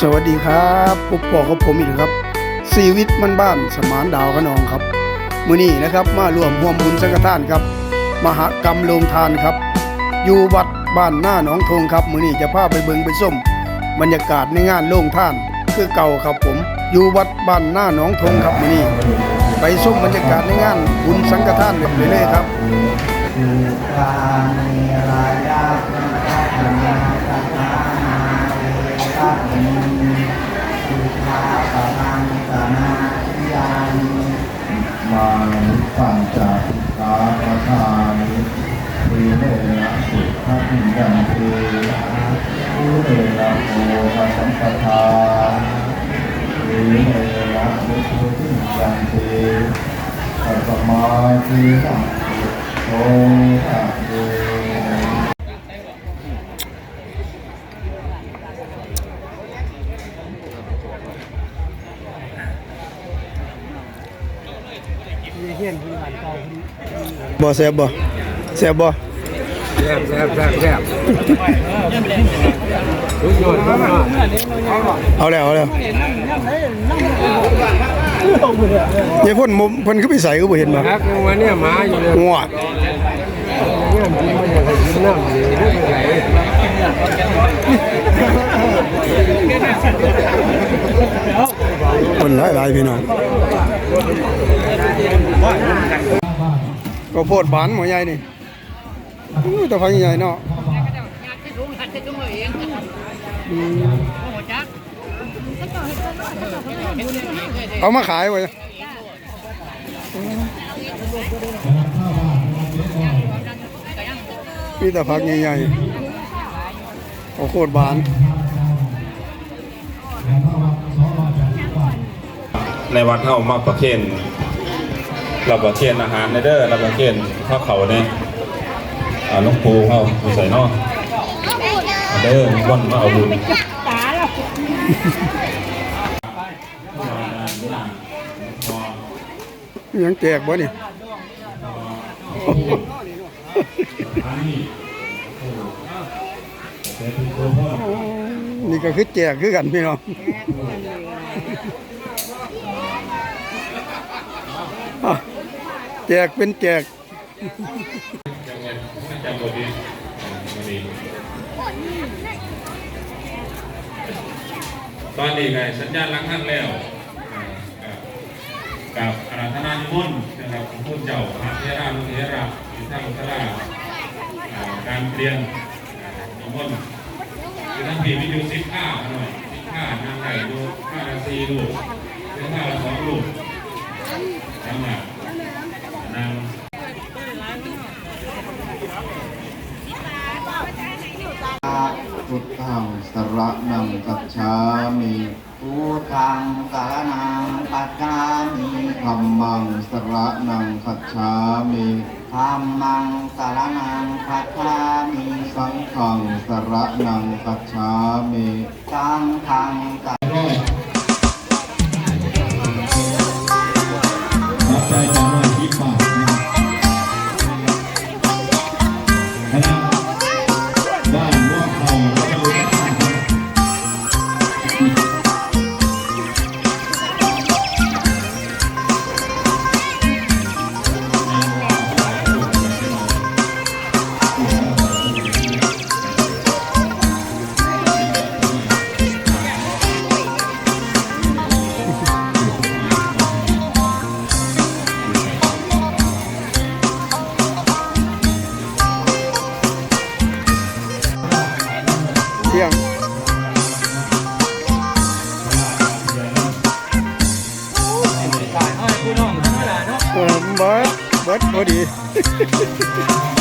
สวัสดีครับพบปอกับผมอีกแล้วครับชีวิตมันบ้านสมานดาวขนองครับมื้อนี้นะครับมาร่วมร่วมบุญสังฆทานครับ มหากรรมโรงทานครับ อยู่วัดบ้านหน้าหนองทงครับมื้อนี้จะพาไปเบิงไปส้มบรรยากาศในงานโรงทาน คือเก่าครับผม อยู่วัดบ้านหน้าหนองทงครับมื้อนี้ไปส้มบรรยากาศในงานบุญสังฆทานเลยเลยครับ มานิปัญจกาปทานิทีเนระสุขังยันติทีเนนะโมหะสัมปทาทีเนระมุทุติยันติปัสมาทีสังโตทะเย บ่แซ่บบ่แซ่บบ่แซ่บแซ่บแซ่บแซ่บทุกยอดมากเอาแล้วเอาแล้วยายพ่นมุมเพิ่นคือไปใส่ก็บ่เห็นบ่ครับยังวันนี้หมาอยู่เลยงัวเนี่ยจริงมันอยากให้กินน้ำดีนี่เป็นไงคนหลายหลายพี่น้อง ก็โพดบานหมอใหญ่นี่อู้แต่พังใหญ่เนาะเอามาขายไว้มีแต่พักใหญ่ๆเอาโคตรบาน ในวัดเฮามาประเคน ราประเคนอาหารในเด้อเราประเคนข้าวเขาเนี่ยอ่าหลูกปูเฮาอยู่ใส่นอกเด้อวันมาเอาบุญยังแจกบ่เนี่ยนี่ก็คือแจกคือกันพี่น้องอะ แจกเป็นแจกตอนนี้ไงสัญญาณล้างท่านแล้วกับอาราธนานิมนต์นะครับของพุทธเจ้าพระเทรานุเทระอยู่ทางพระราการเรียนอ่นิมนต์คือทั้งปีมีอยู่สิบห้าหน่อยสิบห้านางไก่ดูห้าละสี่ลูกหรือห้าละสองลูกทั้งหมดนาง พุทธังสรนังกัจฉามิพุทธังสารนังปัจจามิธัมมังสรนังกัจฉามิธัมมังสารนังปัจจามิสังฆังสรนังกัจฉามิสังฆังสารรับใจจำนวนยี่บาท เออเบิร์ดเบิร์ดพอดี